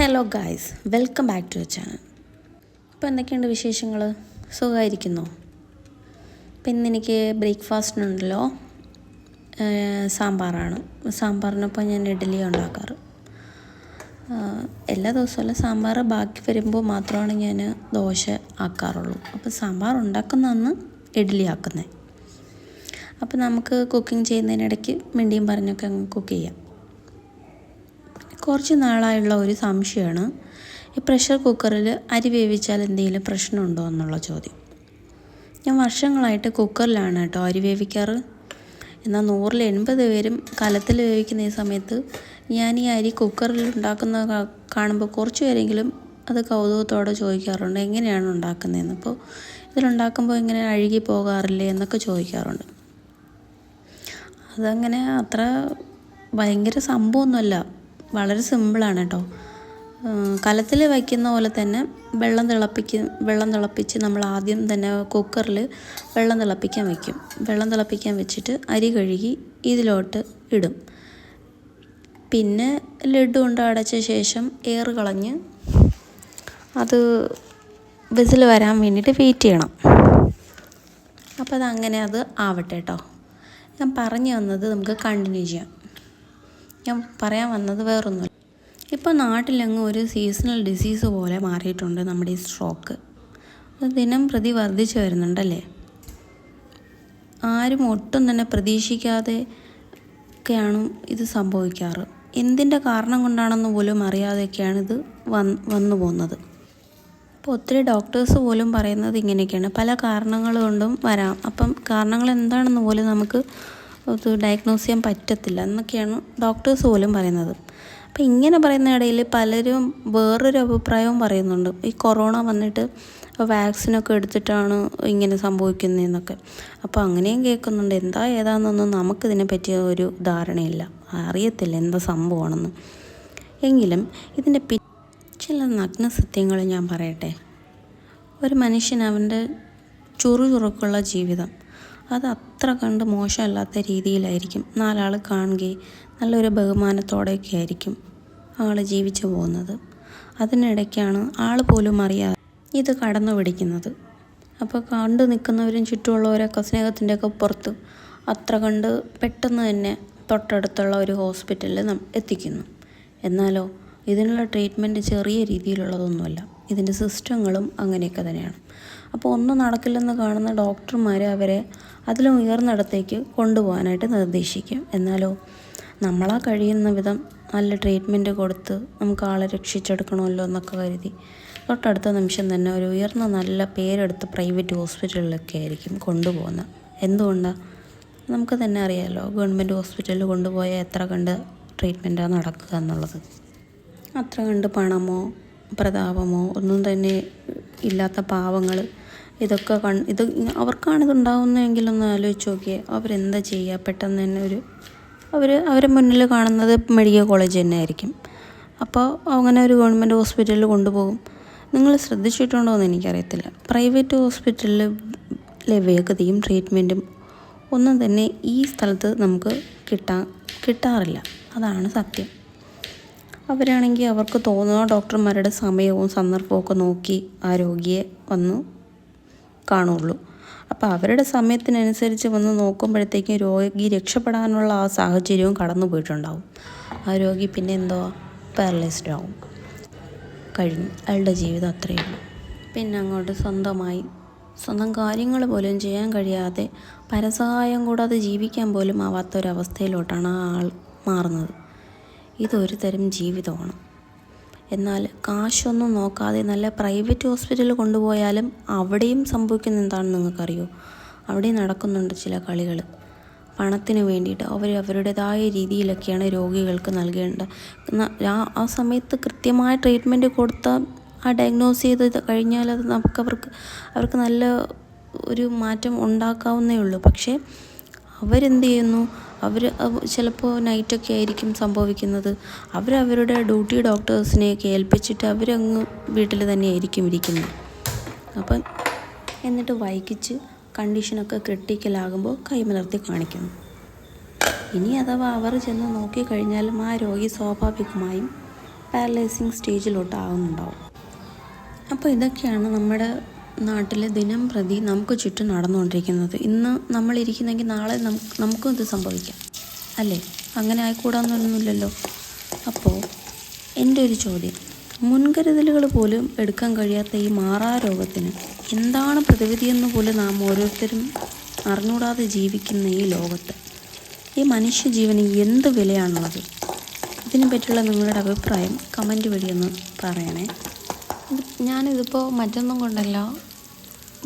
Hello guys welcome back to channel ഇപ്പോൾ എന്തൊക്കെയുണ്ട് വിശേഷങ്ങൾ സുഖമായിരിക്കുന്നോ? ഇപ്പം ഇന്നെനിക്ക് ബ്രേക്ക്ഫാസ്റ്റിനുണ്ടല്ലോ ഏഹ്, സാമ്പാറാണ്. സാമ്പാറിനൊപ്പം ഞാൻ ഇഡ്ഡലി ഉണ്ടാക്കാറ്. എല്ലാ ദിവസമല്ല സാമ്പാർ ബാക്കി വരുമ്പോൾ മാത്രമാണ് ഞാൻ ദോശ ആക്കാറുള്ളൂ. അപ്പോൾ സാമ്പാർ ഉണ്ടാക്കുന്ന അന്ന് ഇഡ്ഡലി ആക്കുന്നത് അപ്പോൾ നമുക്ക് കുക്കിംഗ് ചെയ്യുന്നതിനിടയ്ക്ക് മിണ്ടിയും പറഞ്ഞൊക്കെ അങ്ങ് കുക്ക് ചെയ്യാം. കുറച്ച് നാളായുള്ള ഒരു സംശയമാണ്. ഈ പ്രഷർ കുക്കറിൽ അരി വേവിച്ചാൽ എന്തെങ്കിലും പ്രശ്നമുണ്ടോ എന്നുള്ള ചോദ്യം. ഞാൻ വർഷങ്ങളായിട്ട് കുക്കറിലാണ് കേട്ടോ അരി വേവിക്കാറ്. എന്നാൽ നൂറിൽ എൺപത് പേരും കലത്തിൽ വേവിക്കുന്ന ഈ സമയത്ത് ഞാൻ ഈ അരി കുക്കറിൽ ഉണ്ടാക്കുന്ന കാണുമ്പോൾ കുറച്ച് പേരെങ്കിലും അത് കൗതുകത്തോടെ ചോദിക്കാറുണ്ട് എങ്ങനെയാണ് ഉണ്ടാക്കുന്നതെന്ന്? അപ്പോൾ ഇതിലുണ്ടാക്കുമ്പോൾ ഇങ്ങനെ അഴുകി പോകാറില്ലേ എന്നൊക്കെ ചോദിക്കാറുണ്ട്. അതങ്ങനെ അത്ര ഭയങ്കര സംഭവമൊന്നുമല്ല. വളരെ സിമ്പിളാണ് കേട്ടോ കലത്തിൽ വയ്ക്കുന്ന പോലെ തന്നെ വെള്ളം തിളപ്പിക്ക വെള്ളം തിളപ്പിച്ച് നമ്മൾ ആദ്യം തന്നെ കുക്കറിൽ വെള്ളം തിളപ്പിക്കാൻ വയ്ക്കും. വെള്ളം തിളപ്പിക്കാൻ വെച്ചിട്ട് അരി കഴുകി ഇതിലോട്ട് ഇടും. പിന്നെ ലഡു കൊണ്ട് അടച്ച ശേഷം എയർ കളഞ്ഞ് അത് വിസിൽ വരാൻ വേണ്ടിയിട്ട് വെയിറ്റ് ചെയ്യണം. അപ്പോൾ അതങ്ങനെ അത് ആവട്ടെ കേട്ടോ ഞാൻ പറഞ്ഞു വന്നത് നമുക്ക് കണ്ടിന്യൂ ചെയ്യാം. ഞാൻ പറയാൻ വന്നത് വേറൊന്നുമില്ല. ഇപ്പോൾ നാട്ടിലങ്ങ് ഒരു സീസണൽ ഡിസീസ് പോലെ മാറിയിട്ടുണ്ട് നമ്മുടെ ഈ സ്ട്രോക്ക് അത് ദിനം പ്രതി വർദ്ധിച്ചു വരുന്നുണ്ടല്ലേ? ആരും ഒട്ടും തന്നെ പ്രതീക്ഷിക്കാതെ ഒക്കെയാണ് ഇത് സംഭവിക്കാറ്. എന്തിന്റെ കാരണം കൊണ്ടാണെന്ന് പോലും അറിയാതെയൊക്കെയാണ് ഇത് വന്ന് വന്നു പോകുന്നത്. അപ്പോൾ ഒത്തിരി ഡോക്ടേഴ്സ് പോലും പറയുന്നത് ഇങ്ങനെയൊക്കെയാണ്. പല കാരണങ്ങൾ കൊണ്ടും വരാം. അപ്പം കാരണങ്ങൾ എന്താണെന്ന് പോലും നമുക്ക് അത് ഡയഗ്നോസ് ചെയ്യാൻ പറ്റത്തില്ല എന്നൊക്കെയാണ് ഡോക്ടേഴ്സ് പോലും പറയുന്നത്. അപ്പോൾ ഇങ്ങനെ പറയുന്ന ഇടയിൽ പലരും വേറൊരു അഭിപ്രായവും പറയുന്നുണ്ട്. ഈ കൊറോണ വന്നിട്ട് വാക്സിനൊക്കെ എടുത്തിട്ടാണ് ഇങ്ങനെ സംഭവിക്കുന്നതെന്നൊക്കെ. അപ്പോൾ അങ്ങനെയും കേൾക്കുന്നുണ്ട്. എന്താ ഏതാണെന്നൊന്നും നമുക്കിതിനെ പറ്റിയ ഒരു ധാരണയില്ല. അറിയത്തില്ല എന്താ സംഭവമാണെന്ന്. എങ്കിലും ഇതിന്റെ പി ചില നഗ്ന സത്യങ്ങൾ ഞാൻ പറയട്ടെ. ഒരു മനുഷ്യൻ അവന്റെ ചുറുചുറുക്കുള്ള ജീവിതം അത് അത്ര കണ്ട് മോശമല്ലാത്ത രീതിയിലായിരിക്കും. നാലാൾ കാണുകയും നല്ലൊരു ബഹുമാനത്തോടെയൊക്കെ ആയിരിക്കും ആൾ ജീവിച്ചു പോകുന്നത്. അതിനിടയ്ക്കാണ് ആൾ പോലും അറിയാതെ ഇത് കടന്നു പിടിക്കുന്നത്. അപ്പോൾ കണ്ടു നിൽക്കുന്നവരും ചുറ്റുമുള്ളവരൊക്കെ സ്നേഹത്തിന്റെയൊക്കെ പുറത്ത് അത്ര കണ്ട് പെട്ടെന്ന് തന്നെ തൊട്ടടുത്തുള്ള ഒരു ഹോസ്പിറ്റലിൽ എത്തിക്കുന്നു. എന്നാലോ ഇതിനുള്ള ട്രീറ്റ്മെന്റ് ചെറിയ രീതിയിലുള്ളതൊന്നുമല്ല. ഇതിന്റെ സിസ്റ്റങ്ങളും അങ്ങനെയൊക്കെ തന്നെയാണ്. അപ്പോൾ ഒന്നും നടക്കില്ലെന്ന് കാണുന്ന ഡോക്ടർമാർ അവരെ അതിലും ഉയർന്നിടത്തേക്ക് കൊണ്ടുപോകാനായിട്ട് നിർദ്ദേശിക്കും. എന്നാലോ നമ്മളാ കഴിയുന്ന വിധം നല്ല ട്രീറ്റ്മെന്റ് കൊടുത്ത് നമുക്ക് ആളെ രക്ഷിച്ചെടുക്കണമല്ലോ എന്നൊക്കെ കരുതി. തൊട്ടടുത്ത നിമിഷം തന്നെ ഒരു ഉയർന്ന നല്ല പേരെടുത്ത് പ്രൈവറ്റ് ഹോസ്പിറ്റലിലൊക്കെ ആയിരിക്കും കൊണ്ടുപോകുന്നത്. എന്തുകൊണ്ടാണ് നമുക്ക് തന്നെ അറിയാമല്ലോ ഗവൺമെന്റ് ഹോസ്പിറ്റലിൽ കൊണ്ടുപോയാൽ എത്ര കണ്ട് ട്രീറ്റ്മെന്റാണ് നടക്കുക എന്നുള്ളത്. അത്ര കണ്ട് പണമോ പ്രതാപമോ ഒന്നും തന്നെ ഇല്ലാത്ത പാവങ്ങൾ ഇതൊക്കെ കൺ ഇത് അവർക്കാണിത് ഉണ്ടാവുന്നതെങ്കിലൊന്ന് ആലോചിച്ച് നോക്കിയേ. അവരെന്താ ചെയ്യുക? പെട്ടെന്ന് തന്നെ ഒരു അവർ അവരെ മുന്നിൽ കാണുന്നത് മെഡിക്കൽ കോളേജ് തന്നെ ആയിരിക്കും അപ്പോൾ അങ്ങനെ ഒരു ഗവൺമെന്റ് ഹോസ്പിറ്റലിൽ കൊണ്ടുപോകും. നിങ്ങൾ ശ്രദ്ധിച്ചിട്ടുണ്ടോ എന്ന് എനിക്കറിയത്തില്ല. പ്രൈവറ്റ് ഹോസ്പിറ്റലിലെ വേഗതയും ട്രീറ്റ്മെന്റും ഒന്നും തന്നെ ഈ സ്ഥലത്ത് നമുക്ക് കിട്ടാൻ കിട്ടാറില്ല. അതാണ് സത്യം. അവരാണെങ്കിൽ അവർക്ക് തോന്നുന്ന ഡോക്ടർമാരുടെ സമയവും സന്ദർഭവും ഒക്കെ നോക്കി ആ രോഗിയെ വന്ന് കാണുള്ളൂ. അപ്പോൾ അവരുടെ സമയത്തിനനുസരിച്ച് വന്ന് നോക്കുമ്പോഴത്തേക്കും രോഗി രക്ഷപ്പെടാനുള്ള ആ സാഹചര്യവും കടന്നു പോയിട്ടുണ്ടാവും. ആ രോഗി പിന്നെ എന്തോ പാരലൈസ്ഡ് ആവും. കഴിഞ്ഞു. അയാളുടെ ജീവിതം അത്രയേ ഉള്ളൂ. പിന്നെ അങ്ങോട്ട് സ്വന്തമായി. സ്വന്തം കാര്യങ്ങൾ പോലും ചെയ്യാൻ കഴിയാതെ പരസഹായം കൂടാതെ ജീവിക്കാൻ പോലും ആവാത്ത ഒരവസ്ഥയിലോട്ടാണ് ആ ആൾ മാറുന്നത്. ഇതൊരു തരം ജീവിതമാണ്. എന്നാൽ കാശൊന്നും നോക്കാതെ നല്ല പ്രൈവറ്റ് ഹോസ്പിറ്റലിൽ കൊണ്ടുപോയാലും അവിടെയും സംഭവിക്കുന്ന എന്താണെന്ന് നിങ്ങൾക്കറിയോ? അവിടെ നടക്കുന്നുണ്ട് ചില കളികൾ. പണത്തിന് വേണ്ടിയിട്ട് അവർ അവരുടേതായ രീതിയിലൊക്കെയാണ് രോഗികൾക്ക് നൽകേണ്ടത് ആ സമയത്ത് കൃത്യമായ ട്രീറ്റ്മെന്റ് കൊടുത്താൽ ആ ഡയഗ്നോസ് ചെയ്ത് കഴിഞ്ഞാൽ അത് നമുക്ക് അവർക്ക് അവർക്ക് നല്ല ഒരു മാറ്റം ഉണ്ടാക്കാവുന്നേ ഉള്ളൂ. പക്ഷേ അവരെന്ത് ചെയ്യുന്നു? അവർ ചിലപ്പോൾ നൈറ്റൊക്കെ ആയിരിക്കും സംഭവിക്കുന്നത്. അവരവരുടെ ഡ്യൂട്ടി ഡോക്ടേഴ്സിനെയൊക്കെ ഏൽപ്പിച്ചിട്ട് അവരങ്ങ് വീട്ടിൽ തന്നെ ആയിരിക്കും ഇരിക്കുന്നത്. അപ്പം എന്നിട്ട് വൈകിച്ച് കണ്ടീഷനൊക്കെ ക്രിട്ടിക്കലാകുമ്പോൾ കൈമലർത്തി കാണിക്കുന്നു. ഇനി അഥവാ അവർ ചെന്ന് നോക്കിക്കഴിഞ്ഞാലും ആ രോഗി സ്വാഭാവികമായും പാരലൈസിങ് സ്റ്റേജിലോട്ട് ആകുന്നുണ്ടാവും അപ്പോൾ ഇതൊക്കെയാണ് നമ്മുടെ നാട്ടിൽ ദിനം പ്രതി നമുക്ക് ചുറ്റും നടന്നുകൊണ്ടിരിക്കുന്നത്. ഇന്ന് നമ്മളിരിക്കുന്നെങ്കിൽ നാളെ നമുക്ക് നമുക്കും ഇത് സംഭവിക്കാം. അല്ലേ? അങ്ങനെ ആയിക്കൂടാന്നൊന്നുമില്ലല്ലോ. അപ്പോൾ എന്റെ ഒരു ചോദ്യം. മുൻകരുതലുകൾ പോലും എടുക്കാൻ കഴിയാത്ത ഈ മാറാ രോഗത്തിന് എന്താണ് പ്രതിവിധിയെന്ന് പോലും നാം ഓരോരുത്തരും അറിഞ്ഞൂടാതെ ജീവിക്കുന്ന ഈ ലോകത്ത്? ഈ മനുഷ്യജീവന് എന്ത് വിലയാണുള്ളത്? ഇതിനെ പറ്റിയുള്ള നിങ്ങളുടെ അഭിപ്രായം കമന്റ് വഴി ഒന്ന് പറയണേ. ഞാനിതിപ്പോൾ മറ്റൊന്നും കൊണ്ടല്ല.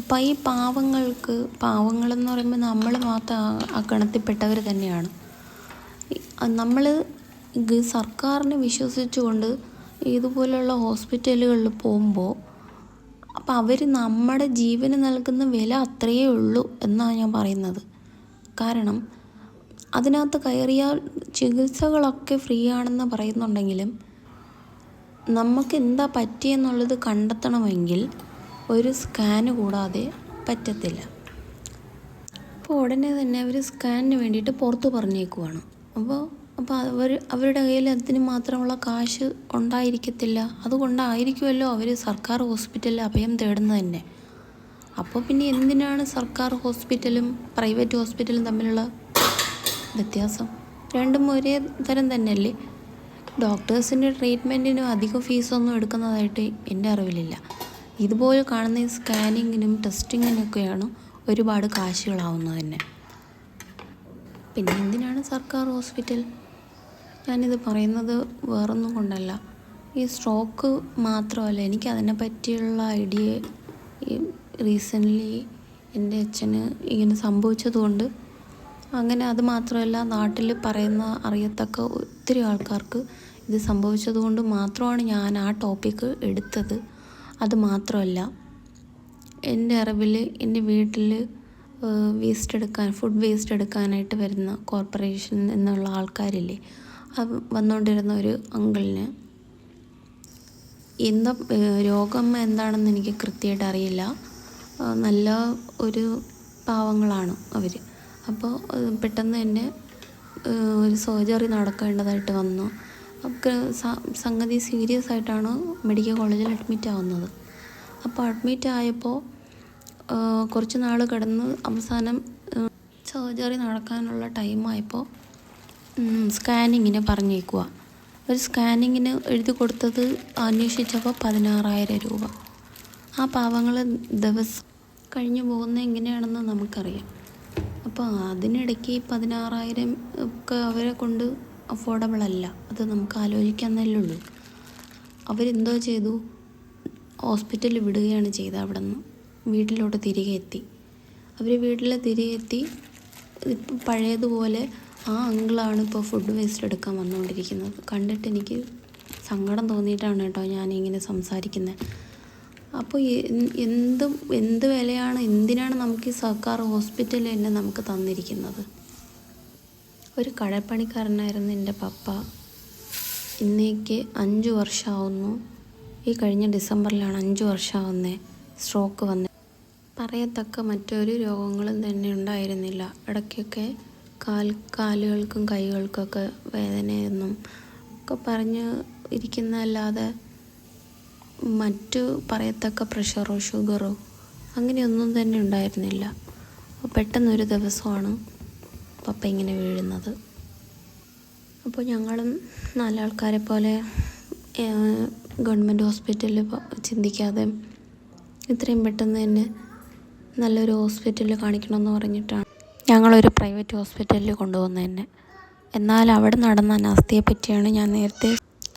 ഇപ്പം ഈ പാവങ്ങൾക്ക് പാവങ്ങളെന്ന് പറയുമ്പോൾ നമ്മൾ മാത്രം ആ ഗണത്തിൽപ്പെട്ടവർ തന്നെയാണ്. നമ്മൾ സർക്കാരിനെ വിശ്വസിച്ചുകൊണ്ട് ഇതുപോലെയുള്ള ഹോസ്പിറ്റലുകളിൽ പോകുമ്പോൾ അപ്പോൾ അവർ നമ്മുടെ ജീവന് നൽകുന്ന വില അത്രയേ ഉള്ളൂ എന്നാണ് ഞാൻ പറയുന്നത്. കാരണം അതിനകത്ത് കയറിയാൽ ചികിത്സകളൊക്കെ ഫ്രീ ആണെന്ന് പറയുന്നുണ്ടെങ്കിലും നമുക്ക് എന്താ പറ്റിയെന്നുള്ളത് കണ്ടെത്തണമെങ്കിൽ ഒരു സ്കാന് കൂടാതെ പറ്റത്തില്ല. അപ്പോൾ ഉടനെ തന്നെ അവർ സ്കാനിന് വേണ്ടിയിട്ട് പുറത്ത് പറഞ്ഞേക്കുവാണ്. അപ്പോൾ അപ്പോൾ അവർ അവരുടെ കയ്യിൽ അതിന് മാത്രമുള്ള കാശ് ഉണ്ടായിരിക്കത്തില്ല. അതുകൊണ്ടായിരിക്കുമല്ലോ അവർ സർക്കാർ ഹോസ്പിറ്റലിൽ അഭയം തേടുന്നത് തന്നെ. അപ്പോൾ പിന്നെ എന്തിനാണ് സർക്കാർ ഹോസ്പിറ്റലും പ്രൈവറ്റ് ഹോസ്പിറ്റലും തമ്മിലുള്ള വ്യത്യാസം? രണ്ടും ഒരേ തരം തന്നെയല്ലേ? ഡോക്ടേഴ്സിന്റെ ട്രീറ്റ്മെന്റിനും അധികം ഫീസൊന്നും എടുക്കുന്നതായിട്ട് എന്റെ അറിവിലില്ല. ഇതുപോലെ കാണുന്ന ഈ സ്കാനിങ്ങിനും ടെസ്റ്റിങ്ങിനൊക്കെയാണ് ഒരുപാട് കാശുകളാവുന്നത് തന്നെ. പിന്നെ എന്തിനാണ് സർക്കാർ ഹോസ്പിറ്റൽ ഞാനിത് പറയുന്നത് വേറൊന്നും കൊണ്ടല്ല. ഈ സ്ട്രോക്ക് മാത്രമല്ല എനിക്ക് അതിനെ പറ്റിയുള്ള ഐഡിയ റീസെന്റ്ലി എന്റെ അച്ഛന് ഇങ്ങനെ സംഭവിച്ചതുകൊണ്ട് അങ്ങനെ അത് മാത്രമല്ല നാട്ടിൽ പറയുന്ന അറിയത്തക്ക ഒത്തിരി ആൾക്കാർക്ക് ഇത് സംഭവിച്ചതുകൊണ്ട് മാത്രമാണ് ഞാൻ ആ ടോപ്പിക്ക് എടുത്തത്. അത് മാത്രമല്ല എന്റെ അറിവിൽ എന്റെ വീട്ടിൽ വേസ്റ്റ് എടുക്കാൻ ഫുഡ് വേസ്റ്റ് എടുക്കാനായിട്ട് വരുന്ന കോർപ്പറേഷൻ എന്നുള്ള ആൾക്കാരില്ലേ വന്നുകൊണ്ടിരുന്ന ഒരു അങ്കിളിന് എന്താ രോഗം എന്താണെന്ന് എനിക്ക് കൃത്യമായിട്ട് അറിയില്ല. നല്ല ഒരു പാവങ്ങളാണ് അവർ അപ്പോൾ പെട്ടെന്ന് തന്നെ ഒരു സർജറി നടക്കേണ്ടതായിട്ട് വന്നു. സ- സംഗതി സീരിയസ് ആയിട്ടാണ് മെഡിക്കൽ കോളേജിൽ അഡ്മിറ്റ് ആവുന്നത്. അപ്പോൾ അഡ്മിറ്റ് ആയപ്പോൾ കുറച്ച് നാൾ കിടന്ന് അവസാനം സർജറി നടക്കാനുള്ള ടൈമായപ്പോൾ സ്കാനിങ്ങിന് പറഞ്ഞേക്കുക ഒരു സ്കാനിങ്ങിന് എഴുതി കൊടുത്തത് അന്വേഷിച്ചപ്പോൾ പതിനാറായിരം രൂപ. ആ പാവങ്ങൾ ദിവസം കഴിഞ്ഞു പോകുന്ന എങ്ങനെയാണെന്ന് നമുക്കറിയാം. അപ്പോൾ അതിനിടയ്ക്ക് പതിനാറായിരം ഒക്കെ അവരെ കൊണ്ട് അഫോർഡബിൾ അല്ല. അത് നമുക്ക് ആലോചിക്കാന്നല്ലേ ഉള്ളൂ. അവരെന്തോ ചെയ്തു? ഹോസ്പിറ്റലിൽ വിടുകയാണ് ചെയ്തത് അവിടെ നിന്ന് വീട്ടിലോട്ട് തിരികെ എത്തി. അവർ വീട്ടിൽ തിരികെ എത്തി. ഇപ്പം പഴയതുപോലെ ആ അങ്കിളാണ് ഇപ്പോൾ ഫുഡ് വേസ്റ്റ് എടുക്കാൻ വന്നുകൊണ്ടിരിക്കുന്നത്. കണ്ടിട്ട് എനിക്ക് സങ്കടം തോന്നിയിട്ടാണ് കേട്ടോ ഞാനിങ്ങനെ സംസാരിക്കുന്നത്. അപ്പോൾ എന്ത് എന്ത് വിലയാണ് എന്തിനാണ് നമുക്ക് ഈ സർക്കാർ ഹോസ്പിറ്റൽ തന്നെ നമുക്ക് തന്നിരിക്കുന്നത്? ഒരു കടപ്പണിക്കാരനായിരുന്നു എന്റെ പപ്പ. ഇന്നേക്ക് അഞ്ച് വർഷമാവുന്നു ഈ കഴിഞ്ഞ ഡിസംബറിലാണ് അഞ്ച് വർഷമാവുന്നത് സ്ട്രോക്ക് വന്നത് പറയത്തക്ക മറ്റൊരു രോഗങ്ങളും തന്നെ ഉണ്ടായിരുന്നില്ല. ഇടയ്ക്കൊക്കെ കാൽ കാലുകൾക്കും കൈകൾക്കൊക്കെ വേദനയെന്നും ഒക്കെ പറഞ്ഞ് ഇരിക്കുന്നതല്ലാതെ മറ്റു പറയത്തക്ക പ്രഷറോ ഷുഗറോ അങ്ങനെയൊന്നും തന്നെ ഉണ്ടായിരുന്നില്ല. പെട്ടെന്നൊരു ദിവസമാണ് പപ്പ ഇങ്ങനെ വീഴുന്നത്. അപ്പോൾ ഞങ്ങളും നാലാൾക്കാരെ പോലെ ഗവൺമെന്റ് ഹോസ്പിറ്റലിൽ ചിന്തിക്കാതെ ഇത്രയും പെട്ടെന്ന് തന്നെ നല്ലൊരു ഹോസ്പിറ്റലിൽ കാണിക്കണമെന്ന് പറഞ്ഞിട്ടാണ് ഞങ്ങളൊരു പ്രൈവറ്റ് ഹോസ്പിറ്റലിൽ കൊണ്ടുപോകുന്നത് തന്നെ എന്നാൽ അവിടെ നടന്ന അനാസ്ഥയെ പറ്റിയാണ് ഞാൻ നേരത്തെ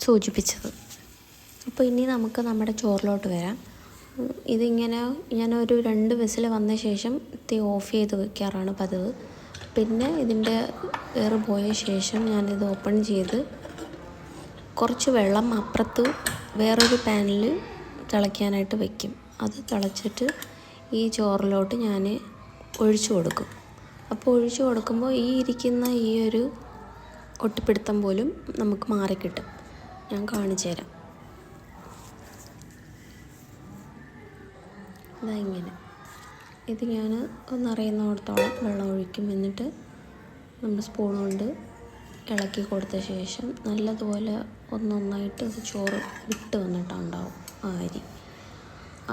സൂചിപ്പിച്ചത്. അപ്പോൾ ഇനി നമുക്ക് നമ്മുടെ ചോറിലോട്ട് വരാം. ഇതിങ്ങനെ ഞാനൊരു രണ്ട് വിസിൽ വന്ന ശേഷം തീ ഓഫ് ചെയ്ത് വയ്ക്കാറാണ് പതിവ്. പിന്നെ ഇതിന്റെ എയർ പോയ ശേഷം ഞാനിത് ഓപ്പൺ ചെയ്ത് കുറച്ച് വെള്ളം അപ്പുറത്ത് വേറൊരു പാനിൽ തിളയ്ക്കാനായിട്ട് വയ്ക്കും അത് തിളച്ചിട്ട് ഈ ചോറിലോട്ട് ഞാൻ ഒഴിച്ചു കൊടുക്കും. അപ്പോൾ ഒഴിച്ചു കൊടുക്കുമ്പോൾ ഈ ഇരിക്കുന്ന ഈ ഒരു ഒട്ടിപ്പിടുത്തം പോലും നമുക്ക് മാറിക്കിട്ടും. ഞാൻ കാണിച്ചു തരാം. ഇതാ ഇങ്ങനെ. ഇത് ഞാൻ ഒന്നറിയുന്നിടത്തോളം വെള്ളം ഒഴിക്കും. എന്നിട്ട് നമ്മൾ സ്പൂൺ കൊണ്ട് ഇളക്കി കൊടുത്ത ശേഷം നല്ലതുപോലെ ഒന്നൊന്നായിട്ട് ഇത് ചോറ് വിട്ട് വന്നിട്ടുണ്ടാവും ആ അരി.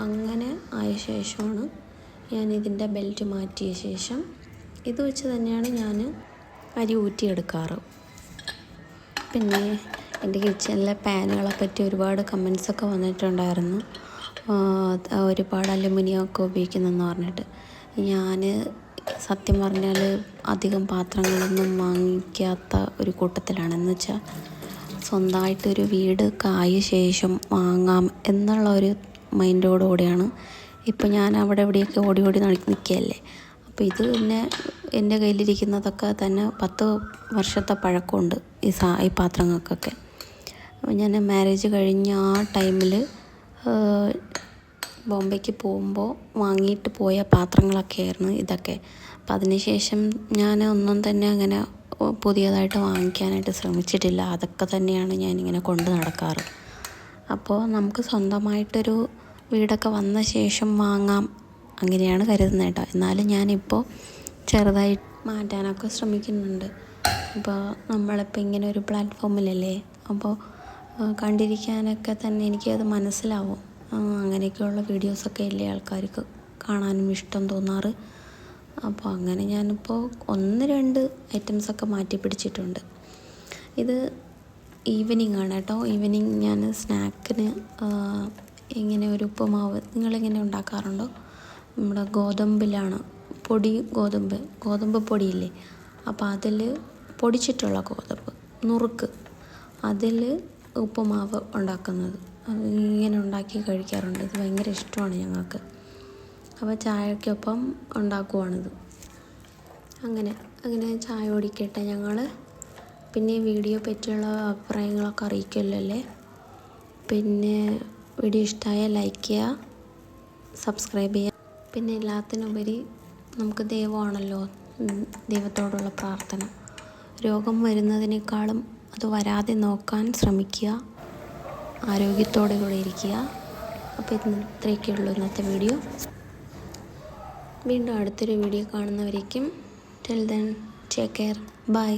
അങ്ങനെ ആയ ശേഷമാണ് ഞാൻ ഇതിന്റെ ബെൽറ്റ് മാറ്റിയ ശേഷം ഇത് വെച്ച് തന്നെയാണ് ഞാൻ അരി ഊറ്റിയെടുക്കാറ്. പിന്നെ എന്റെ കിച്ചണിലെ പാനുകളെ പറ്റി ഒരുപാട് കമൻസൊക്കെ വന്നിട്ടുണ്ടായിരുന്നു. ഒരുപാട് അലുമിനിയം ഒക്കെ ഉപയോഗിക്കുന്നെന്ന് പറഞ്ഞിട്ട്. ഞാൻ സത്യം പറഞ്ഞാൽ അധികം പാത്രങ്ങളൊന്നും വാങ്ങിക്കാത്ത ഒരു കൂട്ടത്തിലാണ് എന്ന് വെച്ചാൽ സ്വന്തമായിട്ടൊരു വീട് കായ ശേഷം വാങ്ങാം എന്നുള്ള ഒരു മൈൻഡോടുകൂടിയാണ് ഇപ്പം ഞാൻ അവിടെ എവിടെയൊക്കെ ഓടി ഓടി നിൽക്കുകയല്ലേ അപ്പോൾ ഇത് പിന്നെ എന്റെ കയ്യിലിരിക്കുന്നതൊക്കെ തന്നെ പത്ത് വർഷത്തെ പഴക്കമുണ്ട് ഈ സാ ഈ പാത്രങ്ങൾക്കൊക്കെ. ഞാൻ മാരേജ് കഴിഞ്ഞ ആ ടൈമിൽ ബോംബെക്ക് പോകുമ്പോൾ വാങ്ങിയിട്ട് പോയ പാത്രങ്ങളൊക്കെ ആയിരുന്നു ഇതൊക്കെ. അപ്പം അതിനുശേഷം ഞാൻ ഒന്നും തന്നെ അങ്ങനെ പുതിയതായിട്ട് വാങ്ങിക്കാനായിട്ട് ശ്രമിച്ചിട്ടില്ല. അതൊക്കെ തന്നെയാണ് ഞാനിങ്ങനെ കൊണ്ട് നടക്കാറ്. അപ്പോൾ നമുക്ക് സ്വന്തമായിട്ടൊരു വീടൊക്കെ വന്ന ശേഷം വാങ്ങാം അങ്ങനെയാണ് കരുതുന്നത് കേട്ടോ. എന്നാലും ഞാനിപ്പോൾ ചെറുതായി മാറ്റാനൊക്കെ ശ്രമിക്കുന്നുണ്ട്. ഇപ്പോൾ നമ്മളിപ്പോൾ ഇങ്ങനെ ഒരു പ്ലാറ്റ്ഫോമിലല്ലേ? അപ്പോൾ കണ്ടിരിക്കാനൊക്കെ തന്നെ എനിക്കത് മനസ്സിലാവും. അങ്ങനെയൊക്കെയുള്ള വീഡിയോസൊക്കെ അല്ലേ ആൾക്കാർക്ക് കാണാനും ഇഷ്ടം തോന്നാറ്. അപ്പോൾ അങ്ങനെ ഞാനിപ്പോൾ ഒന്ന് രണ്ട് ഐറ്റംസൊക്കെ മാറ്റി പിടിച്ചിട്ടുണ്ട്. ഇത് ഈവനിങ് ആണ് കേട്ടോ. ഈവനിങ് ഞാൻ സ്നാക്കിന് ഇങ്ങനെ ഒരു ഉപ്പുമാവ് നിങ്ങളിങ്ങനെ ഉണ്ടാക്കാറുണ്ടോ? നമ്മുടെ ഗോതമ്പിലാണ് പൊടി ഗോതമ്പ് ഗോതമ്പ് പൊടിയില്ലേ? അപ്പോൾ അതിൽ പൊടിച്ചിട്ടുള്ള ഗോതമ്പ് നുറുക്ക്. അതിൽ ഉപ്പുമാവ് ഉണ്ടാക്കുന്നത്. അത് ഇങ്ങനെ ഉണ്ടാക്കി കഴിക്കാറുണ്ട്. ഇത് ഭയങ്കര ഇഷ്ടമാണ് ഞങ്ങൾക്ക്. അപ്പോൾ ചായക്കൊപ്പം ഉണ്ടാക്കുവാണിത്. അങ്ങനെ അങ്ങനെ ചായ ഓടിക്കട്ടെ ഞങ്ങൾ പിന്നെ വീഡിയോ പറ്റിയുള്ള അഭിപ്രായങ്ങളൊക്കെ അറിയിക്കുമല്ലോ അല്ലേ പിന്നെ വീഡിയോ ഇഷ്ടമായ ലൈക്ക് ചെയ്യുക സബ്സ്ക്രൈബ് ചെയ്യുക. പിന്നെ എല്ലാത്തിനുപരി നമുക്ക് ദൈവമാണല്ലോ ദൈവത്തോടുള്ള പ്രാർത്ഥന. രോഗം വരുന്നതിനേക്കാളും അത് വരാതെ നോക്കാൻ ശ്രമിക്കുക. ആരോഗ്യത്തോടെ കൂടെ ഇരിക്കുക. അപ്പോൾ ഇന്ന് ഇത്രയൊക്കെയുള്ളൂ ഇന്നത്തെ വീഡിയോ. വീണ്ടും അടുത്തൊരു video കാണുന്നവരേക്കും. Till then take care bye